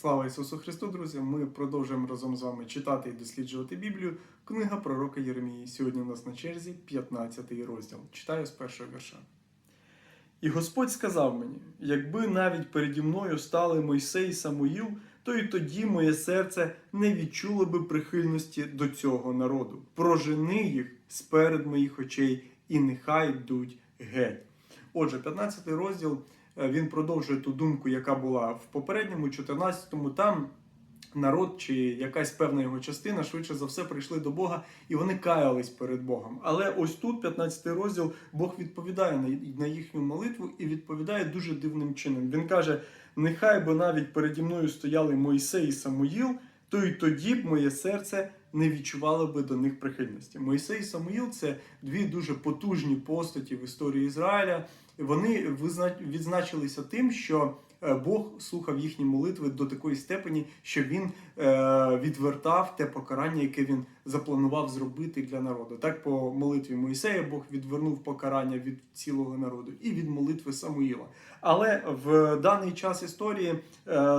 Слава Ісусу Христу, друзі! Ми продовжуємо разом з вами читати і досліджувати Біблію. Книга пророка Єремії. Сьогодні у нас на черзі 15 розділ. Читаю з першого вірша. І Господь сказав мені: якби навіть переді мною стали Мойсей і Самуїл, то і тоді моє серце не відчуло би прихильності до цього народу. Прожени їх сперед моїх очей, і нехай йдуть геть. Отже, 15 розділ він продовжує ту думку, яка була в попередньому, 14-му. Там народ чи якась певна його частина швидше за все прийшли до Бога і вони каялись перед Богом. Але ось тут, 15 розділ, Бог відповідає на, їхню молитву і відповідає дуже дивним чином. Він каже: нехай би навіть переді мною стояли Мойсей і Самуїл, то й тоді б моє серце не відчувало би до них прихильності. Мойсей і Самуїл це дві дуже потужні постаті в історії Ізраїля. Вони відзначилися тим, що е, Бог слухав їхні молитви до такої степені, що він е, відвертав те покарання, яке він запланував зробити для народу. Так, по молитві Моїсея Бог відвернув покарання від цілого народу і від молитви Самуїла. Але в даний час історії е,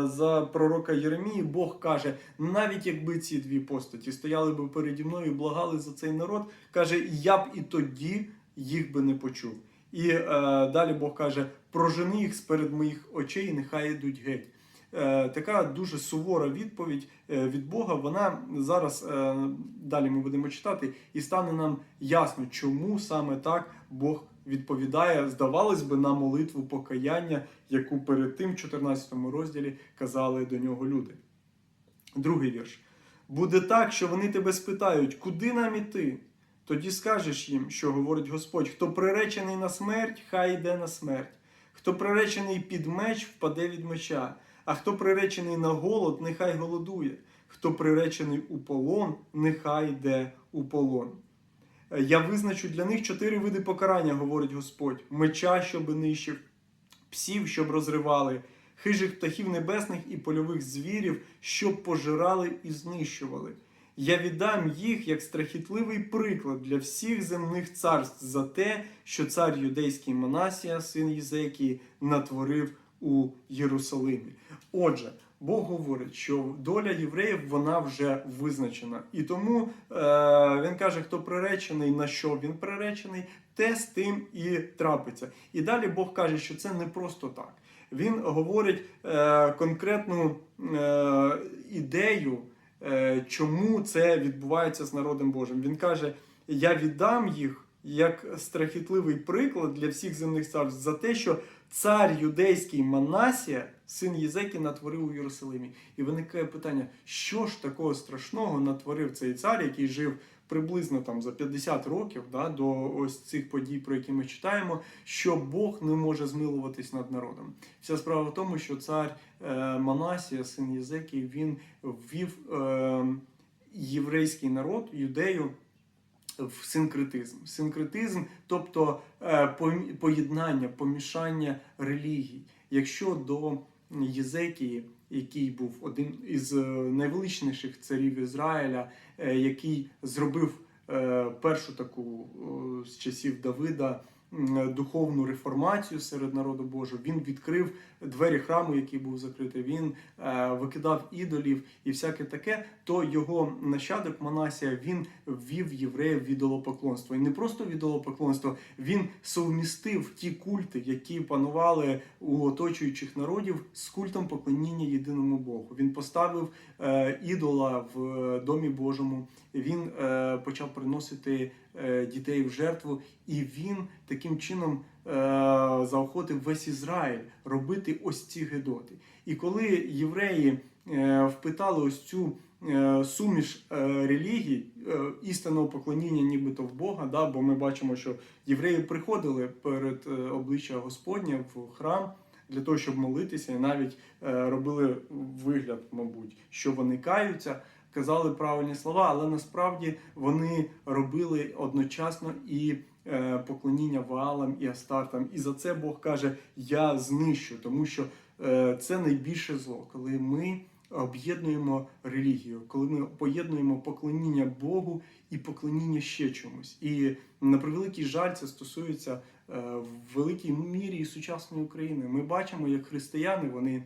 за пророка Єремії Бог каже: навіть якби ці дві постаті стояли би переді мною і благали за цей народ, каже, я б і тоді їх би не почув. І е, далі Бог каже: прожени їх сперед моїх очей, нехай йдуть геть. Е, така дуже сувора відповідь е, від Бога. Вона зараз е, далі ми будемо читати, і стане нам ясно, чому саме так Бог відповідає, здавалось би, на молитву покаяння, яку перед тим, в 14 розділі казали до нього люди. Другий вірш. Буде так, що вони тебе спитають, куди нам іти? Тоді скажеш їм, що говорить Господь: хто приречений на смерть, хай йде на смерть. Хто приречений під меч, впаде від меча, а хто приречений на голод, нехай голодує. Хто приречений у полон, нехай йде у полон. Е, Я визначу для них чотири види покарання, говорить Господь: меча, щоби нищив, псів, щоб розривали, хижих птахів небесних і польових звірів, щоб пожирали і знищували. Я віддам їх як страхітливий приклад для всіх земних царств за те, що цар юдейський Манасія, син Єзекії, натворив у Єрусалимі. Отже, Бог говорить, що доля євреїв вона вже визначена. І тому е, він каже, хто приречений, на що він приречений, те з тим і трапиться. І далі Бог каже, що це не просто так. Він говорить е, конкретну е, ідею, чому це відбувається з народом Божим. Він каже: Я віддам їх як страхітливий приклад для всіх земних царств за те, що цар юдейський Манасія, син Єзекі, натворив у Єрусалимі. І виникає питання: що ж такого страшного натворив цей цар, який жив приблизно там за 50 років да, до ось цих подій, про які ми читаємо, що Бог не може змилуватись над народом. Вся справа в тому, що цар е, Манасія, син Єзекій, він ввів е, єврейський народ, юдею. В синкретизм. Синкретизм, тобто е, поєднання, помішання релігій. Якщо до Єзекії, який був один із е, найвеличніших царів Ізраїля, е, який зробив е, першу таку з часів Давида духовну реформацію серед народу Божого, він відкрив двері храму, який був закритий. Він е, викидав ідолів і всяке таке. То його нащадок Манасія він ввів євреїв в ідолопоклонство. І не просто в ідолопоклонство, він совмістив ті культи, які панували у оточуючих народів, з культом поклоніння єдиному Богу. Він поставив е, ідола в е, домі Божому. Він е, почав приносити е, дітей в жертву, і він таким чином е, заохотив весь Ізраїль робити ось ці гедоти. І коли євреї е, впитали ось цю е, суміш релігій, істинного поклоніння, нібито в Бога, да, бо ми бачимо, що євреї приходили перед обличчя Господня в храм. Для того, щоб молитися, і навіть е, робили вигляд, мабуть, що вони каються, казали правильні слова, але насправді вони робили одночасно і поклоніння Ваалам і Астартам. І за це Бог каже: Я знищу, тому що е, це найбільше зло, коли ми об'єднуємо релігію, коли ми поєднуємо поклоніння Богу і поклоніння ще чомусь. І на превеликий жаль, це стосується е, в великій мірі і сучасної України. Ми бачимо, як християни вони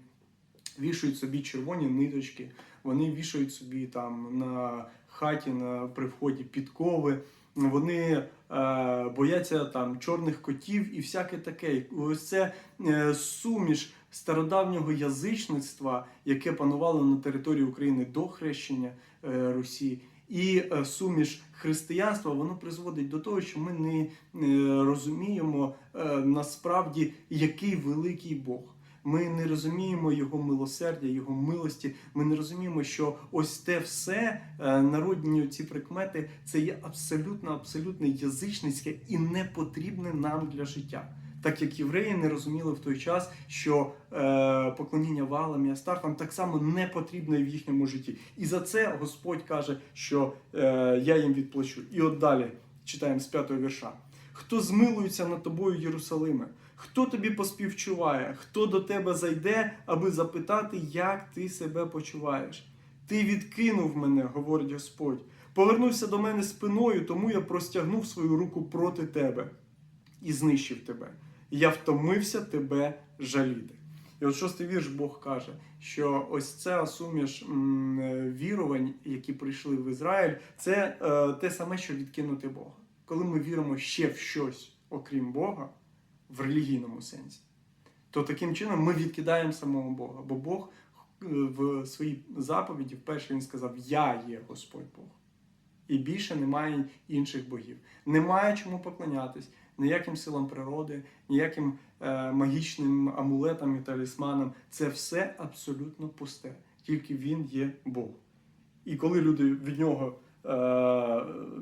вішають собі червоні ниточки, вони вішають собі там на хаті на при вході підкови. Вони е, бояться там чорних котів і всяке таке. Ось це е, суміш стародавнього язичництва, яке панувало на території України до хрещення е, Русі, і суміш християнства, воно призводить до того, що ми не розуміємо насправді, який великий Бог. Ми не розуміємо його милосердя, його милості. Ми не розуміємо, що ось те все е, народні ці прикмети це є абсолютно, абсолютно язичницьке і не потрібне нам для життя. Так як євреї не розуміли в той час, що е, поклоніння валам і астартам так само не потрібне в їхньому житті. І за це Господь каже, що е, я їм відплачу. І от далі читаємо з п'ятого вірша. Хто змилується над тобою, Єрусалиме? Хто тобі поспівчуває? Хто до тебе зайде, аби запитати, як ти себе почуваєш? Ти відкинув мене, говорить Господь. Повернувся до мене спиною, тому я простягнув свою руку проти тебе і знищив тебе. Я втомився тебе жаліти. І от шостий вірш Бог каже, що ось ця суміш вірувань, які прийшли в Ізраїль, це е, те саме, що відкинути Бога. Коли ми віримо ще в щось, окрім Бога, в релігійному сенсі, то таким чином ми відкидаємо самого Бога. Бо Бог е, в своїй заповіді вперше він сказав: Я є Господь Бог. І більше немає інших богів. Немає чому поклонятись ніяким силам природи, ніяким е, магічним амулетам і талісманам. Це все абсолютно пусте. Тільки він є Бог. І коли люди від нього е,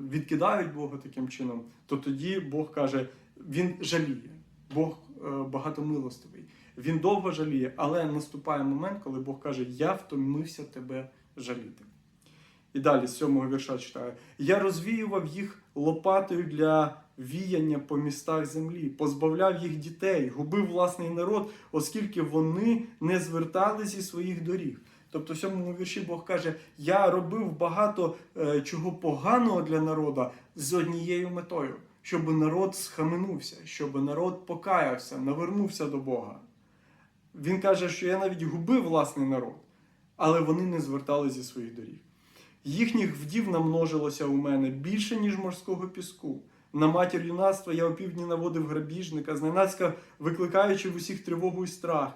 відкидають Бога таким чином, то тоді Бог каже: Він жаліє, Бог е, багатомилостивий. Він довго жаліє, але наступає момент, коли Бог каже: Я втомився тебе жаліти. І далі з сьомого вірша читаю: Я розвіював їх лопатою для віяння по містах землі, позбавляв їх дітей, губив власний народ, оскільки вони не звертали зі своїх доріг. Тобто в сьомому вірші Бог каже: Я робив багато е, чого поганого для народу з однією метою, щоб народ схаменувся, щоб народ покаявся, навернувся до Бога. Він каже, що я навіть губив власний народ, але вони не звертали зі своїх доріг. Їхніх вдів намножилося у мене більше, ніж морського піску. На матір юнацтва я опівдні наводив грабіжника, зненацька викликаючи в усіх тривогу і страх.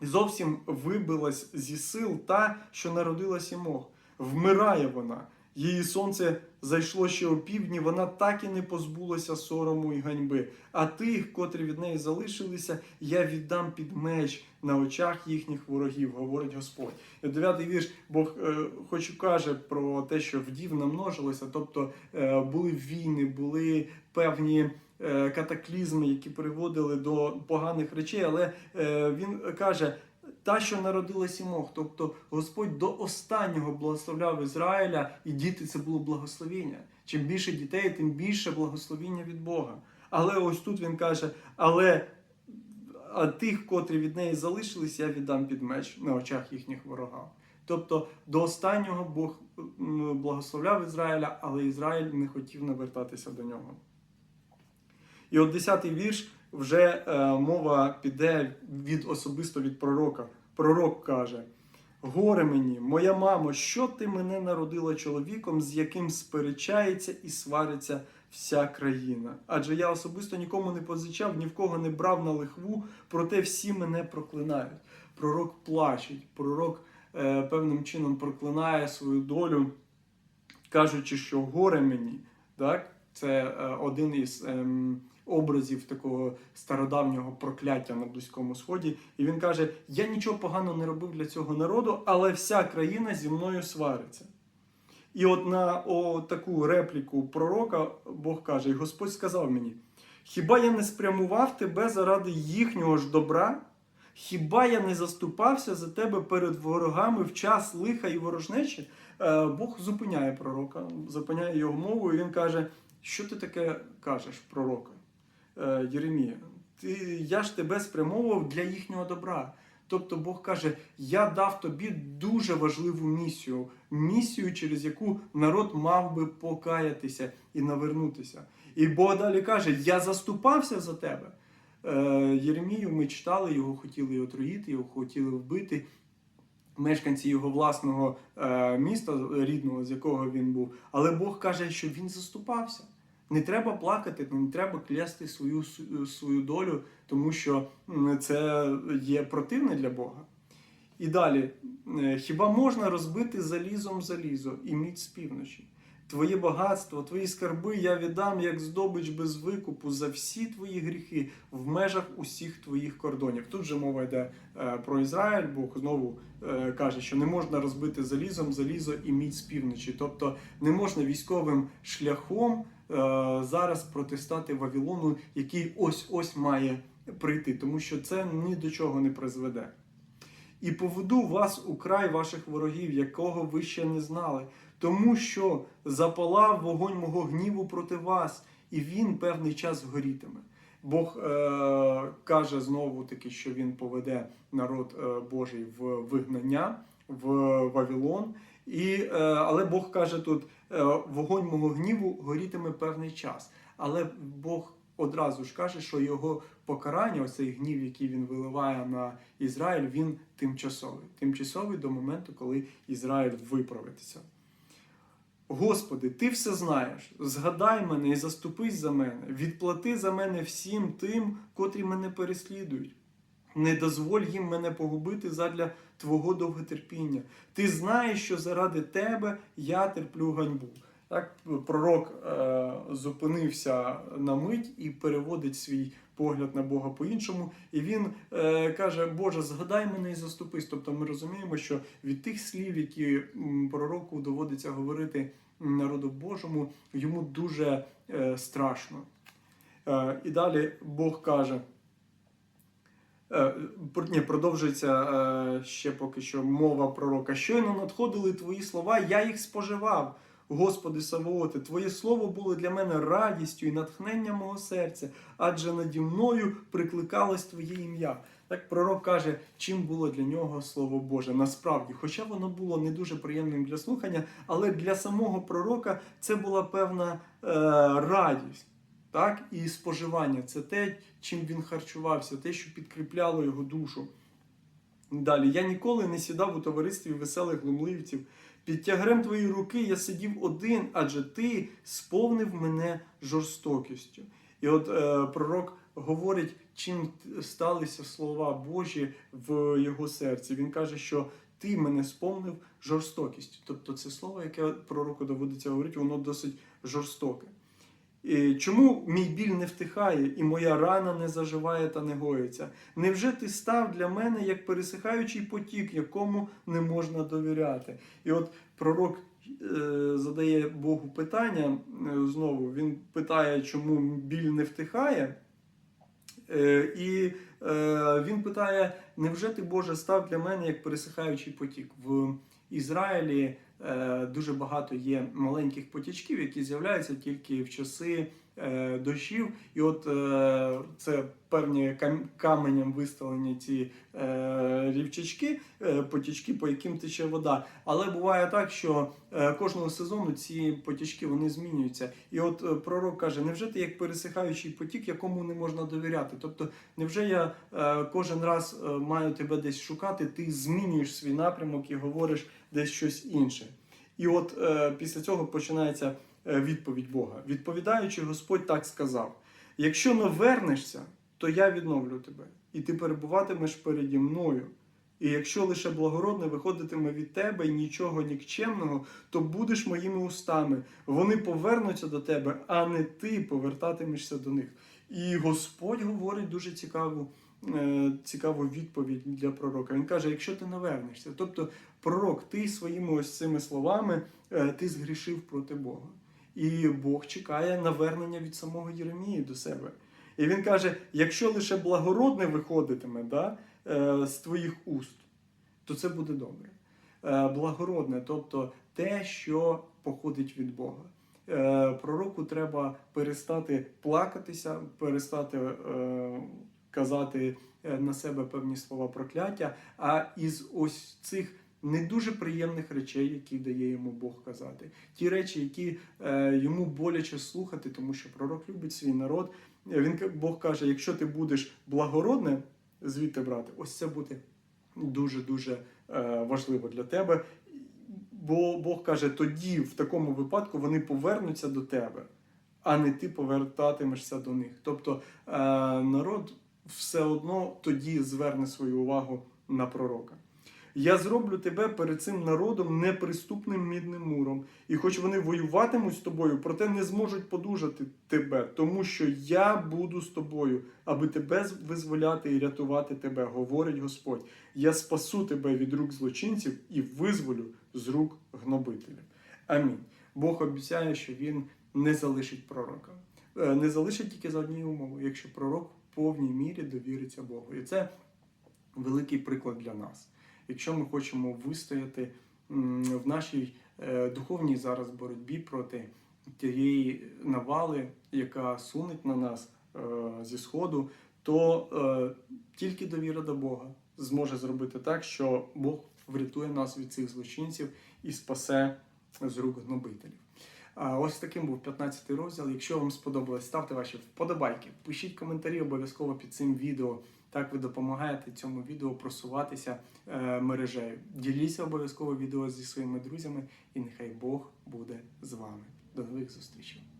Зовсім вибилась зі сил та, що народилась і мох. Вмирає вона. Її сонце зайшло ще опівдні, вона так і не позбулася сорому і ганьби. А тих, котрі від неї залишилися, я віддам під меч на очах їхніх ворогів, говорить Господь. І дев'ятий вірш Бог е, хоч і каже про те, що вдів намножилося, тобто е, були війни, були певні. е, Катаклізми, які приводили до поганих речей, але е, він каже: та, що народилась Імох, тобто Господь до останнього благословляв Ізраїля, і діти це було благословіння. Чим більше дітей, тим більше благословіння від Бога. Але ось тут він каже: але а тих, котрі від неї залишились, я віддам під меч на очах їхніх ворогів. Тобто до останнього Бог благословляв Ізраїля, але Ізраїль не хотів навертатися до нього. І от 10-й вірш вже е, мова піде від особисто від пророка. Пророк каже: Горе мені, моя мамо, що ти мене народила чоловіком, з яким сперечається і свариться вся країна? Адже я особисто нікому не позичав, ні в кого не брав на лихву, проте всі мене проклинають. Пророк плачеть, пророк е, певним чином проклинає свою долю, кажучи, що горе мені. Так? Це е, один із ем, образів такого стародавнього прокляття на Близькому Сході. І він каже: Я нічого поганого не робив для цього народу, але вся країна зі мною свариться. І от на о, таку репліку пророка Бог каже: І Господь сказав мені: Хіба я не спрямував тебе заради їхнього ж добра? Хіба я не заступався за тебе перед ворогами в час лиха і ворожнечі? Е, Бог зупиняє пророка, зупиняє його мову, і він каже: Що ти таке кажеш, пророка? Е, Єремія, я ж тебе спрямовував для їхнього добра. Тобто Бог каже: Я дав тобі дуже важливу місію, місію, через яку народ мав би покаятися і навернутися. І Бог далі каже: Я заступався за тебе. е, Єремію ми читали, його хотіли отруїти, його хотіли вбити. Мешканці його власного е, міста рідного, з якого він був. Але Бог каже, що він заступався. Не треба плакати, не треба клясти свою, свою долю, тому що це є противне для Бога. І далі, е, хіба можна розбити залізом залізо і міць з півночі? Твоє багатство, твої скарби я віддам як здобич без викупу за всі твої гріхи в межах усіх твоїх кордонів. Тут же мова йде е, про Ізраїль, Бог знову е, каже, що не можна розбити залізом залізо і міць з півночі. Тобто не можна військовим шляхом зараз протистати Вавилону, який ось ось має прийти, тому що це ні до чого не призведе. І поведу вас у край ваших ворогів, якого ви ще не знали, тому що запалав вогонь мого гніву проти вас, і він певний час горітиме. Бог е, каже знову таки, що він поведе народ е, Божий в вигнання в Вавилон. І, е, але Бог каже тут: е, вогонь мого гніву горітиме певний час. Але Бог одразу ж каже, що його покарання, оцей гнів, який він виливає на Ізраїль, він тимчасовий. Тимчасовий до моменту, коли Ізраїль виправиться. Господи, ти все знаєш. Згадай мене і заступись за мене, відплати за мене всім тим, котрі мене переслідують. Не дозволь їм мене погубити задля Твого довготерпіння. Ти знаєш, що заради тебе я терплю ганьбу. Так, пророк е, зупинився на мить і переводить свій погляд на Бога по-іншому. І він е, каже: Боже, згадай мене і заступись. Тобто ми розуміємо, що від тих слів, які пророку доводиться говорити народу Божому, йому дуже е, страшно. Е, і далі Бог каже. Е, Ні, продовжується е, ще поки що мова пророка. Щойно надходили твої слова, я їх споживав. Господи Савооте, Твоє слово було для мене радістю і натхненням мого серця, адже наді мною прикликалось Твоє ім'я. Так пророк каже, чим було для нього слово Боже. Насправді, хоча воно було не дуже приємним для слухання, але для самого пророка це була певна е, радість. Так, і споживання це те, чим він харчувався, те, що підкріпляло його душу. Далі, я ніколи не сідав у товаристві веселих глумливців. Під тягарем твоєї руки я сидів один, адже ти сповнив мене жорстокістю. І от е, пророк говорить, чим сталися слова Божі в його серці. Він каже, що ти мене сповнив жорстокістю. Тобто це слово, яке пророку доводиться говорити, воно досить жорстоке. І Чому мій біль не втихає, і моя рана не заживає та не гоїться? Невже ти став для мене як пересихаючий потік, якому не можна довіряти? І от пророк е, задає Богу питання е, знову. Він питає, чому біль не втихає. Е, і е, він питає: невже ти, Боже, став для мене як пересихаючий потік? В Ізраїлі е, дуже багато є маленьких потічків, які з'являються тільки в часи е, дощів. І от е, це певні кам- каменем виставлені ці е, рівчачки, е, потічки, по яким тече вода. Але буває так, що е, кожного сезону ці потічки вони змінюються. І от е, пророк каже: невже ти як пересихаючий потік, якому не можна довіряти? Тобто, невже я е, кожен раз е, маю тебе десь шукати, ти змінюєш свій напрямок і говориш десь щось інше. І от е, після цього починається е, відповідь Бога. Відповідаючи, Господь так сказав: якщо не вернешся, то я відновлю тебе, і ти перебуватимеш переді мною. І якщо лише благородне виходитиме від тебе і нічого нікчемного, то будеш моїми устами. Вони повернуться до тебе, а не ти повертатимешся до них. І Господь говорить дуже цікаву, е, цікаву відповідь для пророка. Він каже: якщо ти навернешся, тобто пророк, ти своїми ось цими словами е, ти згрішив проти Бога. І Бог чекає навернення від самого Єремії до себе. І він каже: якщо лише благородне виходитиме да, е, з твоїх уст, то це буде добре. Е, Благородне, тобто те, що походить від Бога. Пророку треба перестати плакатися, перестати казати на себе певні слова прокляття, а із ось цих не дуже приємних речей, які дає йому Бог казати. Ті речі, які е, йому боляче слухати, тому що пророк любить свій народ. Він Бог каже: якщо ти будеш благородне звідти брати, ось це буде дуже дуже е, важливо для тебе. Бо Бог каже, тоді в такому випадку вони повернуться до тебе, а не ти повертатимешся до них. Тобто е, народ все одно тоді зверне свою увагу на пророка. Я зроблю тебе перед цим народом неприступним мідним муром, і хоч вони воюватимуть з тобою, проте не зможуть подужати тебе, тому що я буду з тобою, аби тебе визволяти і рятувати тебе, говорить Господь. Я спасу тебе від рук злочинців і визволю з рук гнобителів. Амінь. Бог обіцяє, що він не залишить пророка. Е, Не залишить тільки за однією умовою, якщо пророк в повній мірі довіриться Богу. І це великий приклад для нас. Якщо ми хочемо вистояти в нашій е, духовній зараз боротьбі проти тієї навали, яка сунеть на нас е, зі сходу, то е, тільки довіра до Бога зможе зробити так, що Бог врятує нас від цих злочинців і спасе з рук гнобителів. Ось таким був 15 розділ. Якщо вам сподобалось, ставте ваші вподобайки, пишіть коментарі обов'язково під цим відео. Так ви допомагаєте цьому відео просуватися е, мережею. Діліться обов'язково відео зі своїми друзями, і нехай Бог буде з вами. До нових зустрічей!